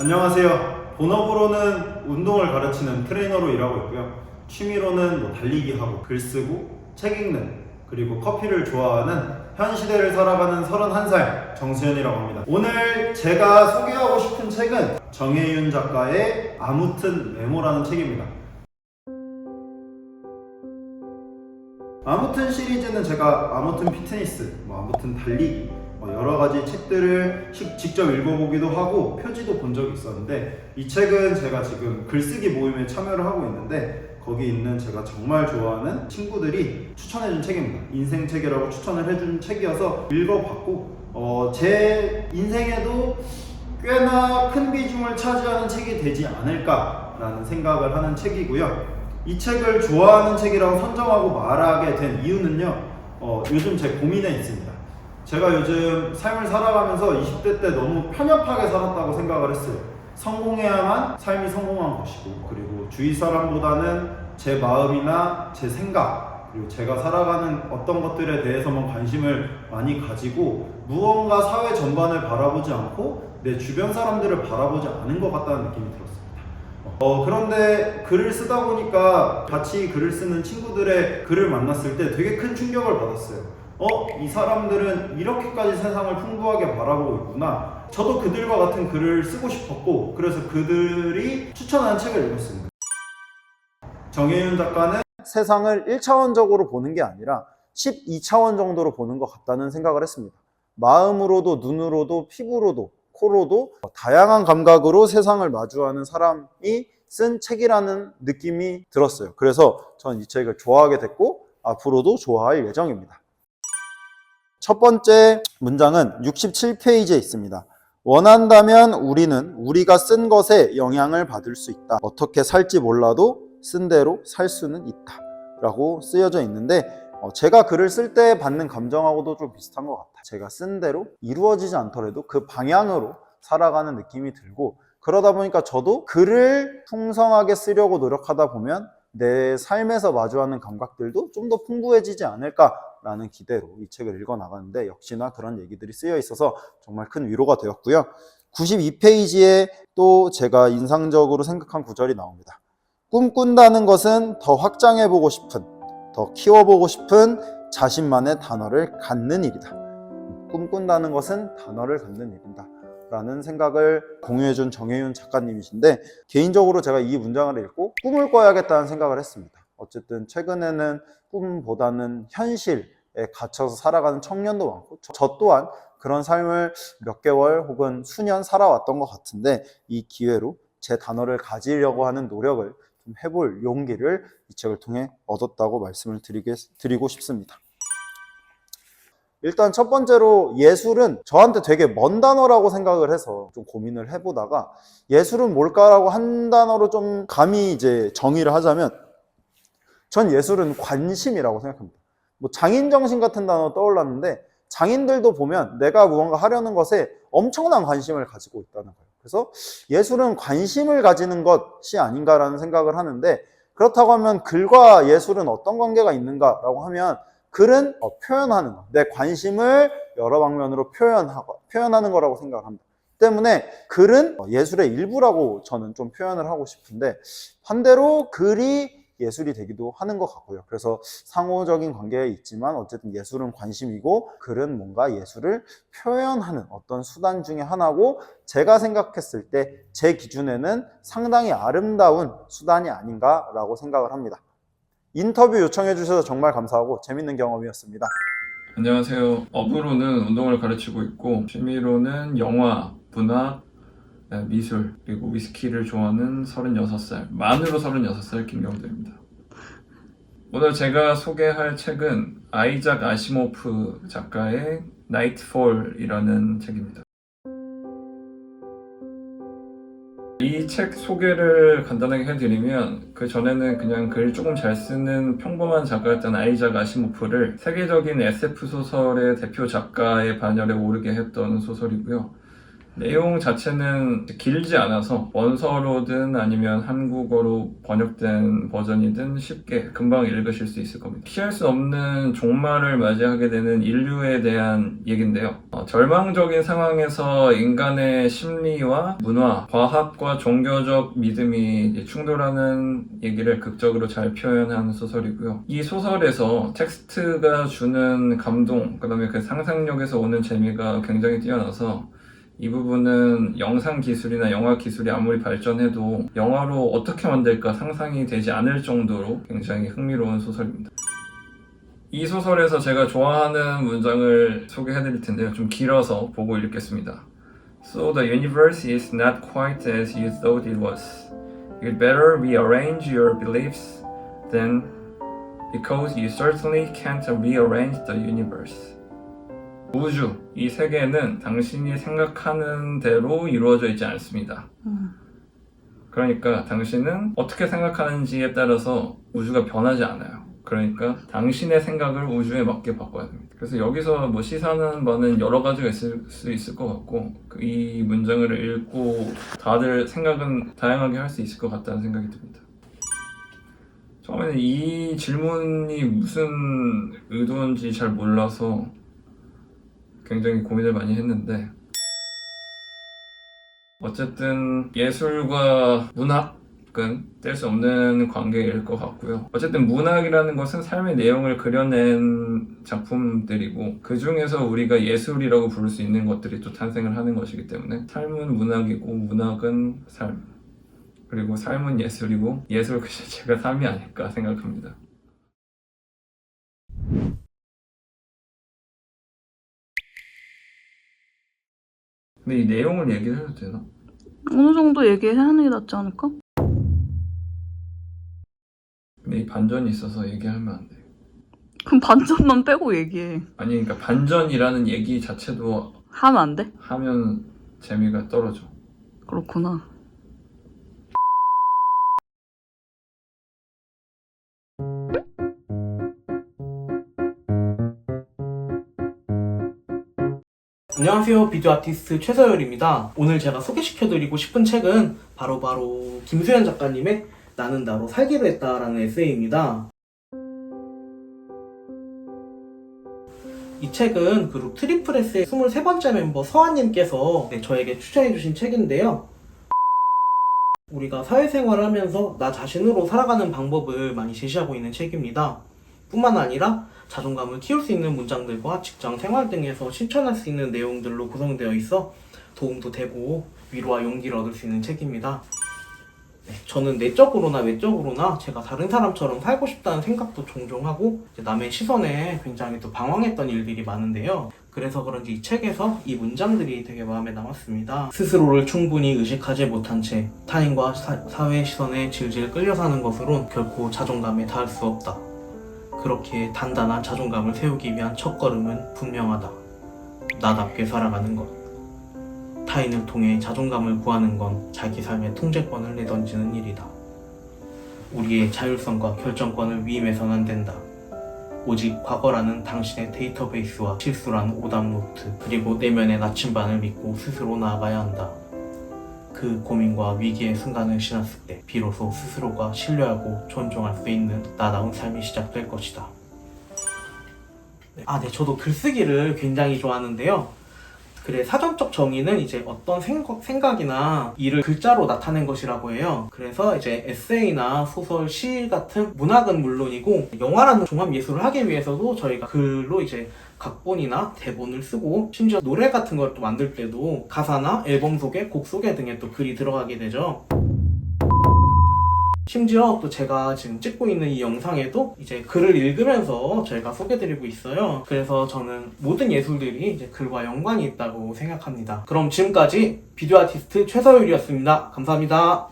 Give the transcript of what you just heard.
안녕하세요. 본업으로는 운동을 가르치는 트레이너로 일하고 있고요. 취미로는 뭐 달리기 하고 글 쓰고 책 읽는 그리고 커피를 좋아하는 현 시대를 살아가는 31살 정수현이라고 합니다. 오늘 제가 소개하고 싶은 책은 정혜윤 작가의 아무튼 메모라는 책입니다. 아무튼 시리즈는 제가 아무튼 피트니스, 뭐 아무튼 달리기, 뭐 여러 가지 책들을 시- 직접 읽어보기도 하고 표지도 본 적이 있었는데 이 책은 제가 지금 글쓰기 모임에 참여를 하고 있는데 거기 있는 제가 정말 좋아하는 친구들이 추천해준 책입니다. 인생 책이라고 추천을 해준 책이어서 읽어봤고 어, 제 인생에도 꽤나 큰 비중을 차지하는 책이 되지 않을까라는 생각을 하는 책이고요. 이 책을 좋아하는 책이라고 선정하고 말하게 된 이유는요. 어, 요즘 제 고민에 있습니다. 제가 요즘 삶을 살아가면서 20대 때 너무 편협하게 살았다고 생각을 했어요. 성공해야만 삶이 성공한 것이고, 그리고 주위 사람보다는 제 마음이나 제 생각, 그리고 제가 살아가는 어떤 것들에 대해서만 관심을 많이 가지고, 무언가 사회 전반을 바라보지 않고, 내 주변 사람들을 바라보지 않은 것 같다는 느낌이 들었습니다. 어, 그런데 글을 쓰다 보니까 같이 글을 쓰는 친구들의 글을 만났을 때 되게 큰 충격을 받았어요. 어, 이 사람들은 이렇게까지 세상을 풍부하게 바라보고 있구나. 저도 그들과 같은 글을 쓰고 싶었고, 그래서 그들이 추천한 책을 읽었습니다. 정혜윤 작가는 세상을 1차원적으로 보는 게 아니라 12차원 정도로 보는 것 같다는 생각을 했습니다. 마음으로도, 눈으로도, 피부로도, 코로도 다양한 감각으로 세상을 마주하는 사람이 쓴 책이라는 느낌이 들었어요. 그래서 전이 책을 좋아하게 됐고, 앞으로도 좋아할 예정입니다. 첫 번째 문장은 67페이지에 있습니다. 원한다면 우리는 우리가 쓴 것에 영향을 받을 수 있다. 어떻게 살지 몰라도 쓴 대로 살 수는 있다. 라고 쓰여져 있는데, 어, 제가 글을 쓸 때 받는 감정하고도 좀 비슷한 것 같아요. 제가 쓴 대로 이루어지지 않더라도 그 방향으로 살아가는 느낌이 들고, 그러다 보니까 저도 글을 풍성하게 쓰려고 노력하다 보면 내 삶에서 마주하는 감각들도 좀 더 풍부해지지 않을까 라는 기대로 이 책을 읽어 나가는데 역시나 그런 얘기들이 쓰여 있어서 정말 큰 위로가 되었고요. 92페이지에 또 제가 인상적으로 생각한 구절이 나옵니다. 꿈꾼다는 것은 더 확장해 보고 싶은, 더 키워보고 싶은 자신만의 단어를 갖는 일이다. 꿈꾼다는 것은 단어를 갖는 일이다. 라는 생각을 공유해준 정혜윤 작가님이신데 개인적으로 제가 이 문장을 읽고 꿈을 꿔야겠다는 생각을 했습니다. 어쨌든 최근에는 꿈보다는 현실에 갇혀서 살아가는 청년도 많고 저- 저 또한 그런 삶을 몇 개월 혹은 수년 살아왔던 것 같은데 이 기회로 제 단어를 가지려고 하는 노력을 좀 해볼 용기를 이 책을 통해 얻었다고 말씀을 드리게, 드리고 싶습니다. 일단 첫 번째로 예술은 저한테 되게 먼 단어라고 생각을 해서 좀 고민을 해보다가 예술은 뭘까라고 한 단어로 좀 감히 이제 정의를 하자면 전 예술은 관심이라고 생각합니다. 뭐 장인 정신 같은 단어 떠올랐는데 장인들도 보면 내가 무언가 하려는 것에 엄청난 관심을 가지고 있다는 거예요. 그래서 예술은 관심을 가지는 것이 아닌가라는 생각을 하는데 그렇다고 하면 글과 예술은 어떤 관계가 있는가라고 하면 글은 어, 표현하는 거, 내 관심을 여러 방면으로 표현하고 표현하는 거라고 생각을 합니다. 때문에 글은 어, 예술의 일부라고 저는 좀 표현을 하고 싶은데 반대로 글이 예술이 되기도 하는 것 같고요. 그래서 상호적인 관계에 있지만 어쨌든 예술은 관심이고 글은 뭔가 예술을 표현하는 어떤 수단 중에 하나고 제가 생각했을 때 제 기준에는 상당히 아름다운 수단이 아닌가라고 생각을 합니다. 인터뷰 요청해 주셔서 정말 감사하고 재밌는 경험이었습니다. 안녕하세요. 업으로는 운동을 가르치고 있고 취미로는 영화, 네, 미술 그리고 위스키를 좋아하는 36살 만으로 36살 김경재입니다. 오늘 제가 소개할 책은 아이작 아시모프 작가의 나이트폴이라는 책입니다. 이 책 소개를 간단하게 해드리면 그 전에는 그냥 글 조금 잘 쓰는 평범한 작가였던 아이작 아시모프를 세계적인 SF 소설의 대표 작가의 반열에 오르게 했던 소설이고요. 내용 자체는 길지 않아서 원서로든 아니면 한국어로 번역된 버전이든 쉽게 금방 읽으실 수 있을 겁니다. 피할 수 없는 종말을 맞이하게 되는 인류에 대한 얘기인데요. 어, 절망적인 상황에서 인간의 심리와 문화, 과학과 종교적 믿음이 충돌하는 얘기를 극적으로 잘 표현한 소설이고요. 이 소설에서 텍스트가 주는 감동, 그 다음에 그 상상력에서 오는 재미가 굉장히 뛰어나서 이 부분은 영상 기술이나 영화 기술이 아무리 발전해도 영화로 어떻게 만들까 상상이 되지 않을 정도로 굉장히 흥미로운 소설입니다. 이 소설에서 제가 좋아하는 문장을 소개해 드릴 텐데요. 좀 길어서 보고 읽겠습니다. So the universe is not quite as you thought it was. You'd better rearrange your beliefs then because you certainly can't rearrange the universe. 우주, 이 세계는 당신이 생각하는 대로 이루어져 있지 않습니다. 음. 그러니까 당신은 어떻게 생각하는지에 따라서 우주가 변하지 않아요. 그러니까 당신의 생각을 우주에 맞게 바꿔야 됩니다. 그래서 여기서 뭐 시사하는 바는 여러 가지가 있을 수 있을 것 같고 그이 문장을 읽고 다들 생각은 다양하게 할 수 있을 것 같다는 생각이 듭니다. 처음에는 이 질문이 무슨 의도인지 잘 몰라서 굉장히 고민을 많이 했는데 어쨌든 예술과 문학은 뗄 수 없는 관계일 것 같고요. 어쨌든 문학이라는 것은 삶의 내용을 그려낸 작품들이고 그 중에서 우리가 예술이라고 부를 수 있는 것들이 또 탄생을 하는 것이기 때문에 삶은 문학이고 문학은 삶 그리고 삶은 예술이고 예술 그 자체가 삶이 아닐까 생각합니다. 근데 이 내용을 얘기를 해도 되나? 어느 정도 얘기하는 게 낫지 않을까? 근데 이 반전이 있어서 얘기하면 안 돼. 그럼 반전만 빼고 얘기해. 아니 그러니까 반전이라는 얘기 자체도 하면 안 돼? 하면 재미가 떨어져. 그렇구나. 안녕하세요. 비디오 아티스트 최서열입니다. 오늘 제가 소개시켜드리고 싶은 책은 바로 바로 김수현 작가님의 나는 나로 살기로 했다 라는 에세이입니다. 이 책은 그룹 트리플S의 23번째 멤버 서한님께서 네, 저에게 추천해주신 책인데요. 우리가 사회생활을 하면서 나 자신으로 살아가는 방법을 많이 제시하고 있는 책입니다. 뿐만 아니라 자존감을 키울 수 있는 문장들과 직장 생활 등에서 실천할 수 있는 내용들로 구성되어 있어 도움도 되고 위로와 용기를 얻을 수 있는 책입니다. 네, 저는 내적으로나 외적으로나 제가 다른 사람처럼 살고 싶다는 생각도 종종 하고 남의 시선에 굉장히 또 방황했던 일들이 많은데요. 그래서 그런지 이 책에서 이 문장들이 되게 마음에 남았습니다. 스스로를 충분히 의식하지 못한 채 타인과 사, 사회 시선에 질질 끌려 사는 것으론 결코 자존감에 닿을 수 없다. 그렇게 단단한 자존감을 세우기 위한 첫걸음은 분명하다. 나답게 살아가는 것. 타인을 통해 자존감을 구하는 건 자기 삶의 통제권을 내던지는 일이다. 우리의 자율성과 결정권을 위임해서는 안 된다. 오직 과거라는 당신의 데이터베이스와 실수라는 오답노트, 그리고 내면의 나침반을 믿고 스스로 나아가야 한다. 그 고민과 위기의 순간을 지났을 때 비로소 스스로가 신뢰하고 존중할 수 있는 나다운 삶이 시작될 것이다. 네. 아, 네, 저도 글쓰기를 굉장히 좋아하는데요. 글의 사전적 정의는 이제 어떤 생각, 생각 이나 일을 글자로 나타낸 것이라고 해요. 그래서 이제 에세이나 소설, 시 같은 문학은 물론이고 영화라는 종합 예술을 하기 위해서도 저희가 글로 이제 각본이나 대본을 쓰고 심지어 노래 같은 걸 또 만들 때도 가사나 앨범 소개, 곡 소개 등에 또 글이 들어가게 되죠. 심지어 또 제가 지금 찍고 있는 이 영상에도 이제 글을 읽으면서 저희가 소개드리고 있어요. 그래서 저는 모든 예술들이 이제 글과 연관이 있다고 생각합니다. 그럼 지금까지 비디오 아티스트 최서율이었습니다. 감사합니다.